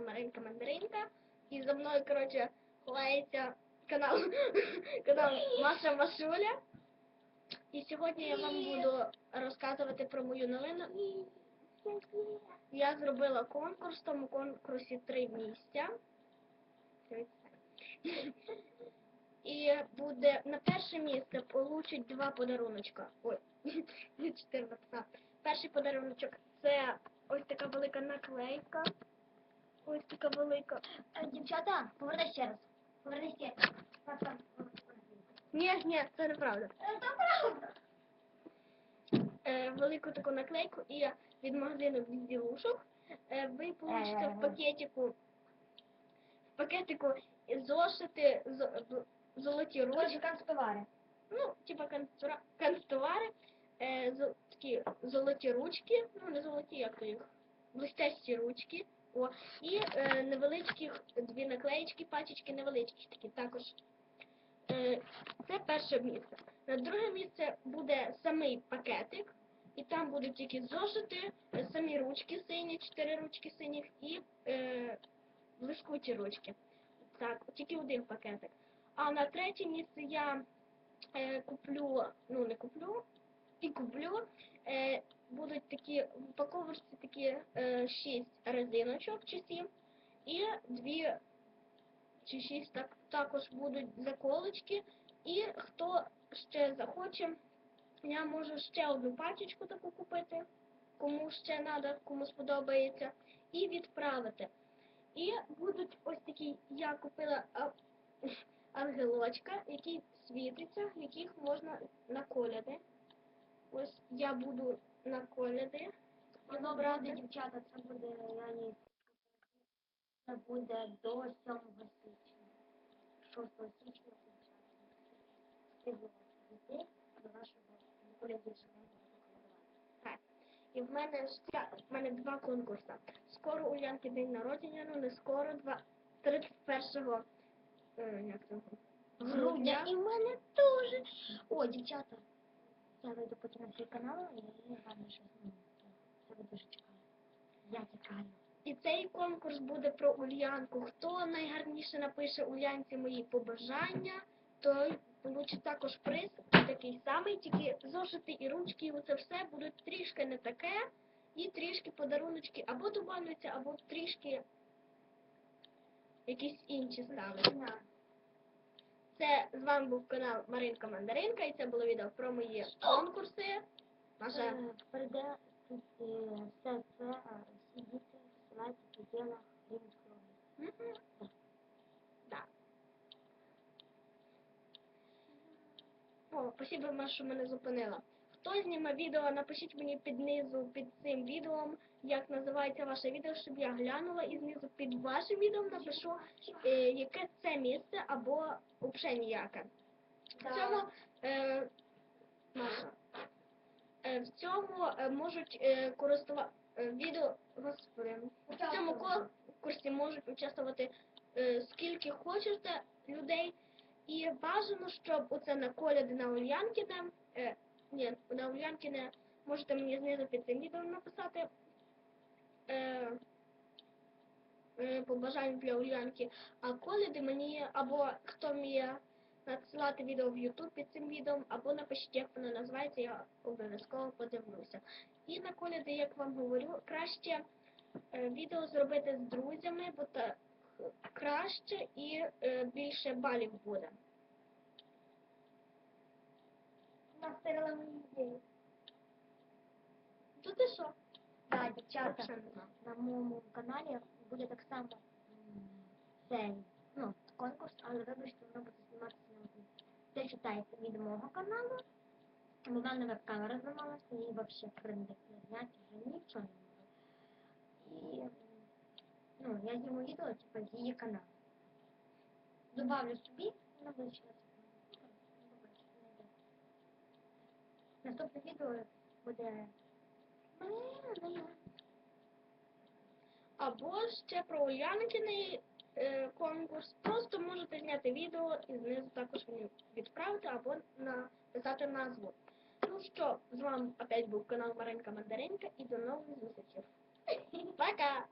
Маринка Мандаринка. І за мною, коротше, ховається канал, канал Маша Машуля. І сьогодні я вам буду розказувати про мою новину. Я зробила конкурс, в тому конкурсі три місця. І буде на перше місце получить два подаруночка. Ой, чотири написав. Перший подаруночок це ось така велика наклейка. Ось така велика. Е, Дівчата, поверни ще раз. Поверни ще раз. Ні, ні, це неправда. Е, Та правда. Е, велику таку наклейку і від магазину Візділушок. Е, ви получите в пакетику в пакетику зошити з- золоті ручки. канцтовари. ну, типа канцтовари, е, зо- такі золоті ручки, ну не золоті, як то їх, блестясті ручки, о, і е, невеличкі дві наклеїчки, пачечки невеличкі такі також. Е, це перше місце. На друге місце буде самий пакетик, і там будуть тільки зошити, е, самі ручки сині, чотири ручки синіх і е, блискучі ручки. Так, тільки один пакетик. А на третє місце я е, куплю, ну не куплю, і куплю. Е, будуть такі в упаковочці такі е, шість резиночок чи сім, і дві чи шість так, також будуть заколочки. І хто ще захоче, я можу ще одну пачечку таку купити, кому ще треба, кому сподобається, і відправити. І будуть ось такі, я купила ангелочка, який світиться, яких можна наколяти. Ось я буду наколяти. Воно брати, дівчата, це буде реально. Це буде до 7 січня. 6 січня. Скидувати дітей до нашого Так. І в мене в мене два конкурси. Скоро у Янки день народження, ну не скоро, два 31 е, як це, Грудня. І в мене теж. О, дівчата. Я вийду потім на свій канал і гарно щось зніму. Я дуже чекаю. Я чекаю. І цей конкурс буде про Ульянку. Хто найгарніше напише Улянці мої побажання, той получить також приз такий самий, тільки зошити і ручки, і оце все будуть трішки не таке, і трішки подаруночки або добавляються, або трішки якісь інші ставлять. З вами був канал Маринка Мандаринка, і це було відео про мої конкурси. Наша Е, Прийде тут е, все це, е, всі діти посилайте в пределах Рівненської області. Мгм. О, спасибо, що мене зупинила. Хто зніме відео, напишіть мені під низу під цим відео, як називається ваше відео, щоб я глянула і знизу під вашим відео напишу, е, яке це місце або взагалі ніяке. В цьому е, Маша, е, в цьому е, можуть е, користувати відео, господи, в цьому конкурсі можуть участвувати е, скільки хочете людей. І бажано, щоб оце на коляди на Ульянкіне, е, ні, на Ульянкіне можете мені знизу під цим відео написати е, е, побажання для Ульянки, а коляди мені або хто вміє надсилати відео в YouTube під цим відео, або напишіть, як воно називається, я обов'язково подивлюся. І на коляди, як вам говорю, краще е, відео зробити з друзями, бо так краще і е, більше балів буде. Настерила мені ідею. То ти що? Так, дівчата, на моєму каналі буде так само цей, ну, конкурс, але вибачте, воно буде зніматися на один. Це читається від мого каналу, в мене веб-камера зламалася і взагалі принцип не зняти вже нічого не можу. І, ну, я зніму відео, типу, з її каналу. Добавлю собі, вона буде Наступне відео буде Або ще про Ульянкиний е, конкурс. Просто можете зняти відео і знизу також мені відправити або написати назву. Ну що, з вами опять був канал Маринка Мандаринка і до нових зустрічей. Пока!